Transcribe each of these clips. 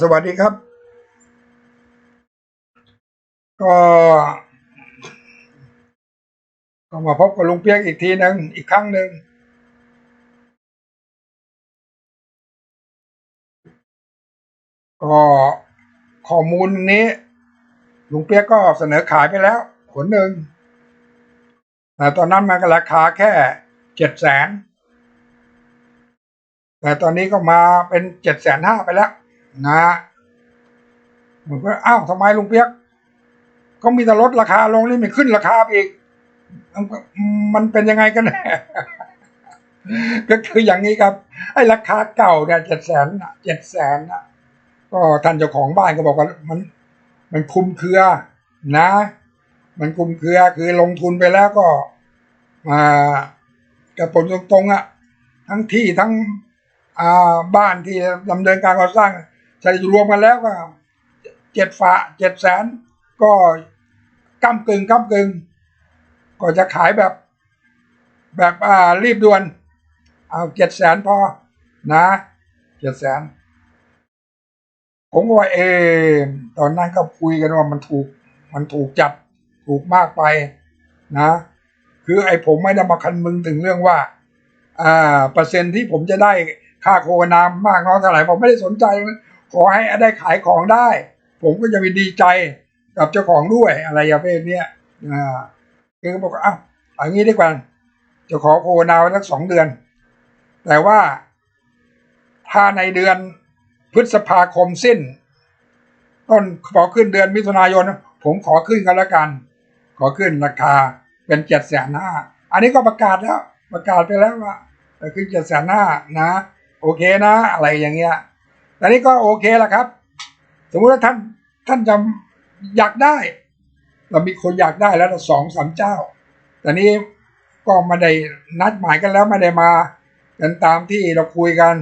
สวัสดีครับ ก็ก็มาพบกับลุงเปียกอีกทีหนึ่งอีกครั้งหนึ่งก็ข้อมูลนี้ลุงเปียกก็เสนอขายไปแล้วขนหนึ่งแต่ตอนนั้นมันก็ราคาแค่เจ็ดแสน แต่ตอนนี้ก็มาเป็นเจ็ดแสนห้าไปแล้ว นะผมก็อ้าวทำไมลุงเปียกเขามีแต่ลดราคาลงนี่ไม่ขึ้นราคาอีก มันเป็นยังไงกันแน่ก็คืออย่างนี้ครับ ไอ้ราคาเก่าเนี่ยเจ็ดแสนเจ็ดแสนก็ท่านเจ้าของบ้านก็บอกว่ามัน มันคุมเครือ นะ มันคุมเครือคือลงทุนไปแล้วก็มากระผลตรงๆอะ ทั้งที่ทั้ง บ้านที่ดำเนินการก่อสร้างจะรวมกันแล้วก็เจ็ดฝาเจ็ดแสนก็ก้ากึ่งก้ากึ่งก็จะขายแบบ แบบอ่ารีบด่วน เอาเจ็ดแสนพอนะเจ็ดแสนผมก็ว่าเอตอนนั้นก็คุยกันว่ามันถูก มันถูกจัดถูกมากไปนะ คือไอ้ผมไม่ได้มาคันมึงถึงเรื่องว่า อ่า เปอร์เซ็นที่ผมจะได้ ค่าโฆษณามากน้อยเท่าไหร่ผมไม่ได้สนใจ ขอให้ได้ขายของได้ ผมก็จะมีดีใจกับเจ้าของด้วยอะไรอย่างเนี้ยอ่าคือบอกว่าอ้าวอย่างนี้ดีกว่าจะขอโฆษณาวสักสองเดือน แต่ว่าถ้าในเดือนพฤษภาคมสิ้น ต้นขอขึ้นเดือนมิถุนายน ผมขอขึ้นกันแล้วกัน ขอขึ้นราคาเป็นเจ็ดแสนห้าอันนี้ก็ประกาศแล้ว ประกาศไปแล้วว่าขึ้นเจ็ดแสนห้านะ โอเคนะอะไรอย่างเงี้ยแต่นี้ก็โอเคแหละครับ สมมุติว่าท่านท่านจะอยากได้ เรามีคนอยากได้แล้วสองสามเจ้าแต่นี้ก็ไม่ได้นัดหมายกันแล้วไม่ได้มากันตามที่เราคุยกัน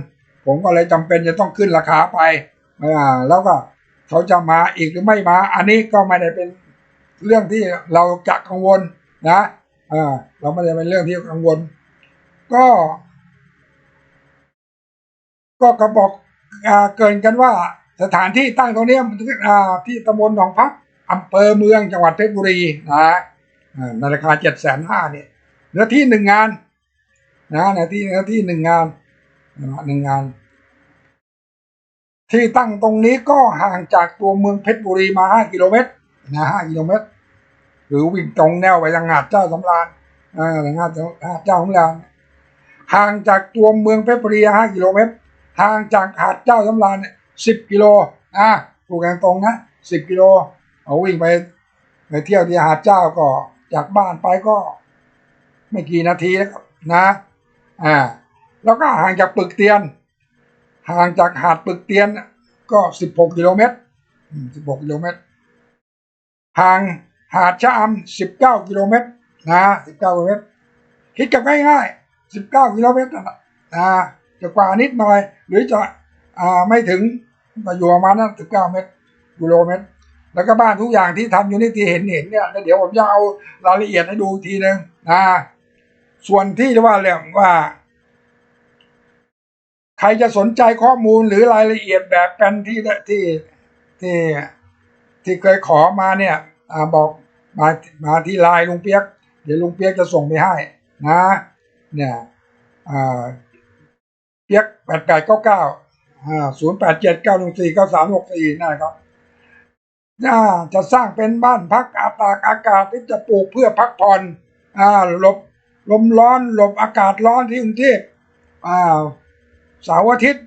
ผมก็เลยจำเป็นจะต้องขึ้นราคาไปอ่าแล้วก็เขาจะมาอีกหรือไม่มา อันนี้ก็ไม่ได้เป็นเรื่องที่เราจะกังวลนะอ่าเราไม่ได้เป็นเรื่องที่กังวล ก็ ก็กระบอกอเกินกันว่าสถานที่ตั้งตรงนี้ที่ตำบลหนองพักอำเภอเมืองจังหวัดเพชรบุรีนะในราคาเจ็ดแสนห้าเนี่ยเนื้อที่หนึ่งงานนะเนื้อที่เนื้อที่หนึ่งงานหนึ่งงาน ที่ตั้งตรงนี้ก็ห่างจากตัวเมืองเพชรบุรีมาห้ากิโลเมตรนะห้ากิโลเมตร หรือวิ่งตรงแนวไปยังหาดเจ้าสำราญอ่าหาดเจ้าสำราญห่างจากตัวเมืองเพชรบุรีห้ากิโลเมตร ห่างจากหาดเจ้าสำราญเนี่ยสิบกิโลอะถูกกันตรงนะสิบกิโลเอาวิ่งไปไปเที่ยวที่หาดเจ้าก็จากบ้านไปก็ ไม่กี่นาทีแล้วนะอ่าแล้วก็ห่างจากปึกเตียน ห่างจากหาดปึกเตียนก็สิบหกกิโลเมตรสิบหกกิโลเมตรห่างหาดชะอำสิบเก้ากิโลเมตรนะสิบเก้ากิโลเมตรคิดกันง่ายๆสิบเก้ากิโลเมตรนะ จะกว่านิดหน่อย หรือจะอ่าไม่ถึงก็อยู่ประมาณนั้นสิบเก้าเมตรกิโลเมตร แล้วก็บ้านทุกอย่างที่ทำอยู่นี่ที่เห็นเห็นเนี่ยเดี๋ยวผมจะเอารายละเอียดให้ดูทีหนึ่งนะส่วนที่ว่าเรื่องว่า ใครจะสนใจข้อมูลหรือรายละเอียดแบบแปลนที่ที่ที่ที่เคยขอมาเนี่ยอบอกมามาที่ไลน์ลุงเปียก เดี๋ยวลุงเปียกจะส่งไปให้นะ เนี่ยอ่า เปียกแปดแปดเก้าเก้าศูนย์แปดเจ็ดเก้าหนึ่งสี่เก้าสามหกสี่นะครับอ่าจะสร้างเป็นบ้านพักอาตากอากาศที่จะปลูกเพื่อพักผ่อนอ่าหลบลมร้อนหลบอากาศร้อนที่กรุงเทพอ่าเสาร์อาทิตย์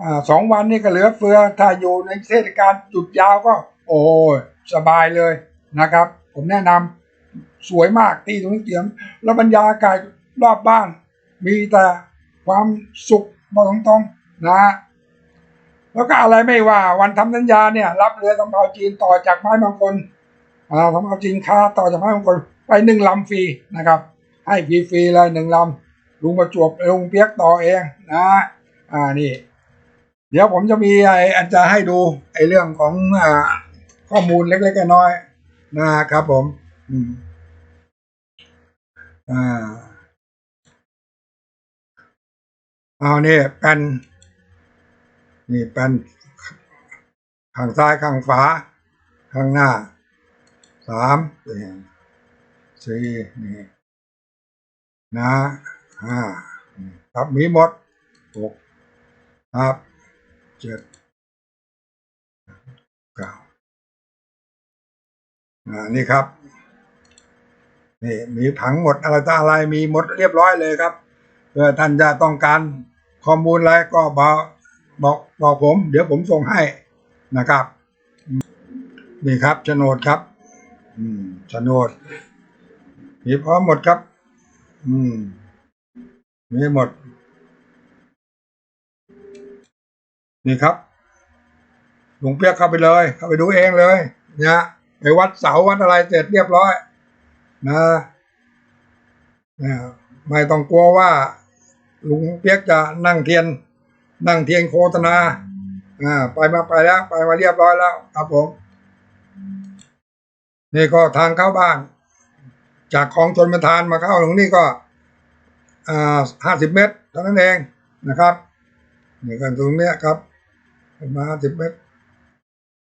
อ่าสองวันนี้ก็เหลือเฟือถ้าอยู่ในเทศกาลจุดยาวก็ โอ้ยสบายเลยนะครับ ผมแนะนำสวยมากที่ตรงนี้เตียม แล้วบรรยากาศรอบบ้าน มีแต่ ความสุขบอกตรงๆนะแล้วก็อะไรไม่ว่าวันทำสัญญาเนี่ย รับเรือสำเภาจีนต่อจากไม้บางคนอ่าสำเภาจีนค้าต่อจากไม้บางคน ไปหนึ่งลำฟรีนะครับ ให้ฟรีๆเลยหนึ่งลำลุงประจวบลุงเปียกต่อเองนะอ่านี่ เดี๋ยวผมจะมีไอ้อาจจะให้ดูไอ้เรื่องของอ่าข้อมูลเล็กๆน้อยๆนะครับผม อืมอ่า เอาเนี่ยแผ่นนี่เป็นข้างซ้ายข้างฝาข้างหน้าสามสี่นี่นะห้าครับมีหมดหกครับเจ็ดเก้าอ่านี่ครับนี่มีผังหมดอะไรต่ออะไรมีหมดเรียบร้อยเลยครับเพื่อท่านจะต้องการ ข้อมูลอะไรก็บอกบอกบอกผม เดี๋ยวผมส่งให้นะครับนี่ครับโฉนดครับ อืมโฉนดมีพร้อมหมดครับ อืมมีหมด นี่ครับหลุงเปียกเข้าไปเลย เข้าไปดูเองเลยเนี่ยไปวัดเสาวัดอะไรเสร็จเรียบร้อย นะนะไม่ต้องกลัวว่า ลุงเปียกจะนั่งเทียน นั่งเทียนโฆษณาอ่า ไปมาไปแล้ว ไปมาเรียบร้อยแล้ว ครับผม นี่ก็ทางเข้าบ้าน จากคลองชนประทานมาเข้าตรงนี้ก็ อ่าห้าสิบเมตรเท่านั้นเองนะครับนี่กันตรงเนี้ยครับประมาห้าสิบเมตร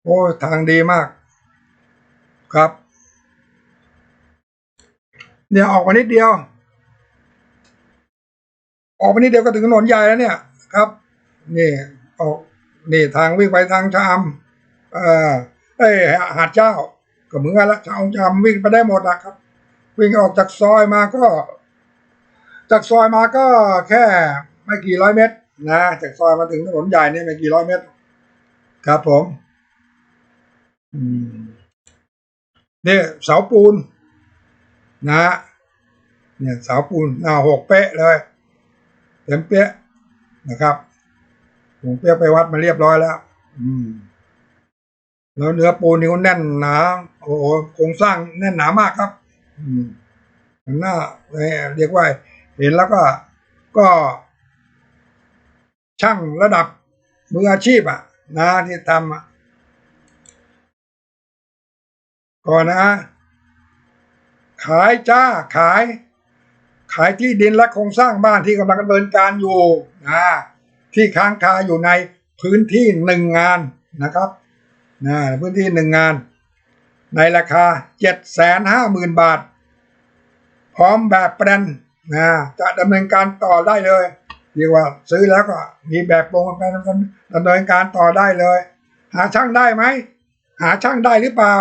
โอ้ทางดีมาก ครับ เนี่ยออกมานิดเดียว ออกมานิดเดียวก็ถึงถนนใหญ่แล้วเนี่ยครับนี่ออกนี่ทางวิ่งไปทางชามเอ่อเอ้หาดเจ้า ก็เหมือนกันละชาวชามวิ่งไปได้หมดนะครับ วิ่งออกจากซอยมาก็ จากซอยมาก็แค่ไม่กี่ร้อยเมตรนะจากซอยมาถึงถนนใหญ่เนี่ยไม่กี่ร้อยเมตร ครับผมเนี่ยเสาปูน นะ เนี่ยเสาปูนหน้าหกเป๊ะเลย ต็มเป๊ะนะครับผมเป๊ะไปวัดมาเรียบร้อยแล้ว อืม แล้วเนื้อปูนนี่ก็แน่นหนา โอ้โหโครงสร้างแน่นหนามากครับ อืมมันน่าเรียกว่า เห็นแล้วก็ก็ ช่างระดับมืออาชีพอะ นะที่ทำอะก่อนนะ ขายจ้าขาย ขายที่ดินและโครงสร้างบ้านที่กำลังดำเนินการอยู่นะที่ค้างคาอยู่ในพื้นที่หนึ่งงานนะครับนะพื้นที่หนึ่งงาน ในราคาเจ็ดแสนห้าหมื่นบาท พร้อมแบบแปลนนะจะดำเนินการต่อได้เลยเรียกว่าซื้อแล้วก็มีแบบโปรงแปลนดำเนินการต่อได้เลย หาช่างได้ไหมหาช่างได้หรือเปล่า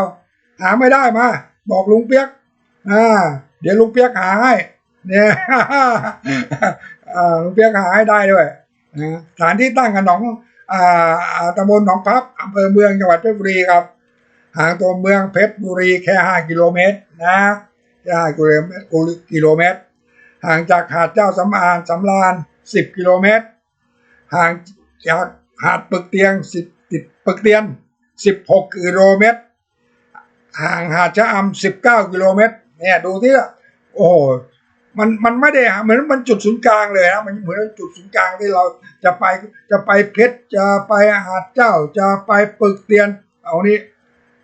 หาไม่ได้มา บอกลุงเปียกอ่าเดี๋ยวลุงเปียกหาให้ เนี่ยลุงเปียกหาให้ได้ด้วยสถานที่ตั้งกันหนองตำบลหนองพับอำเภอเมืองจังหวัดเพชรบุรีครับ ห่างตัวเมืองเพชรบุรีแค่ห้ากิโลเมตรนะแค่ห้ากิโลเมตรกิโลเมตร ห่างจากหาดเจ้าสำอางสำราญสิบกิโลเมตร ห่างจากหาดปึกเตียงสิบติดปึกเตียนสิบหกกิโลเมตร ห่างหาดชะอำสิบเก้ากิโลเมตร เนี่ยดูที่โอ้ มันมันไม่ได้เหมือนมันจุดศูนย์กลางเลยนะมันเหมือนจุดศูนย์กลางที่เราจะไปจะไปเพชรจะไปหาดเจ้าจะไปปึกเตียน เอานี้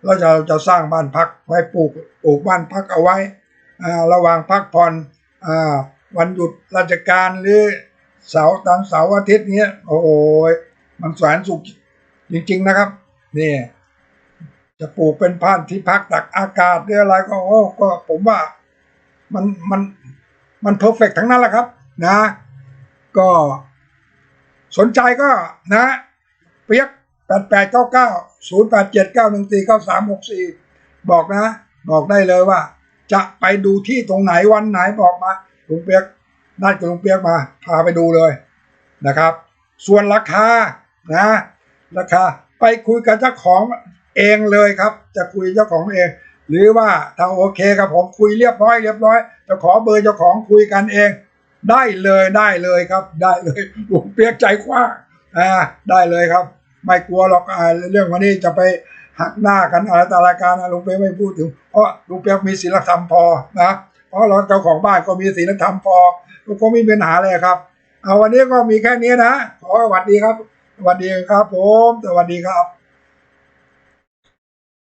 เราจะจะสร้างบ้านพักไว้ปลูกปลูกบ้านพักเอาไว้อ่าระหว่างพักผ่อนอ่าวันหยุดราชการหรือเสาร์ตอนเสาร์อาทิตย์เนี้ยโอ้โหมันแสนสุขจริง ๆนะครับนี่จะปลูกเป็นพันที่พักตักอากาศหรืออะไรก็โอ้ก็ผมว่ามันมัน มันเพอร์เฟกทั้งนั้นแหละครับนะ ก็สนใจก็นะ เปียกแปดแปดเก้าเก้าศูนย์แปดเจ็ดเก้าหนึ่งสี่เก้าสามหกสี่บอกนะ บอกได้เลยว่า จะไปดูที่ตรงไหนวันไหนบอกมาลุงเปียกนัดกับลุงเปียกมา พาไปดูเลยนะครับ ส่วนราคานะ ราคาไปคุยกับเจ้าของเองเลยครับ จะคุยเจ้าของเอง หรือว่าถ้าโอเคกับผมคุยเรียบร้อยเรียบร้อยจะขอเบอร์เจ้าของคุยกันเอง ได้เลยได้เลยครับ ได้เลยลุงเปียกใจกว้างอ่าได้เลยครับ ไม่กลัวหรอกอ่าเรื่องวันนี้จะไปหักหน้ากันอะไรต่อรายการนะลุงเปียกไม่พูดถึงเพราะลุงเปียกมีศีลธรรมพอนะเพราะเราเจ้าของบ้านก็มีศีลธรรมพอก็ไม่มีปัญหาเลยครับเอาวันนี้ก็มีแค่นี้นะขอสวัสดีครับสวัสดีครับผมสวัสดีครับ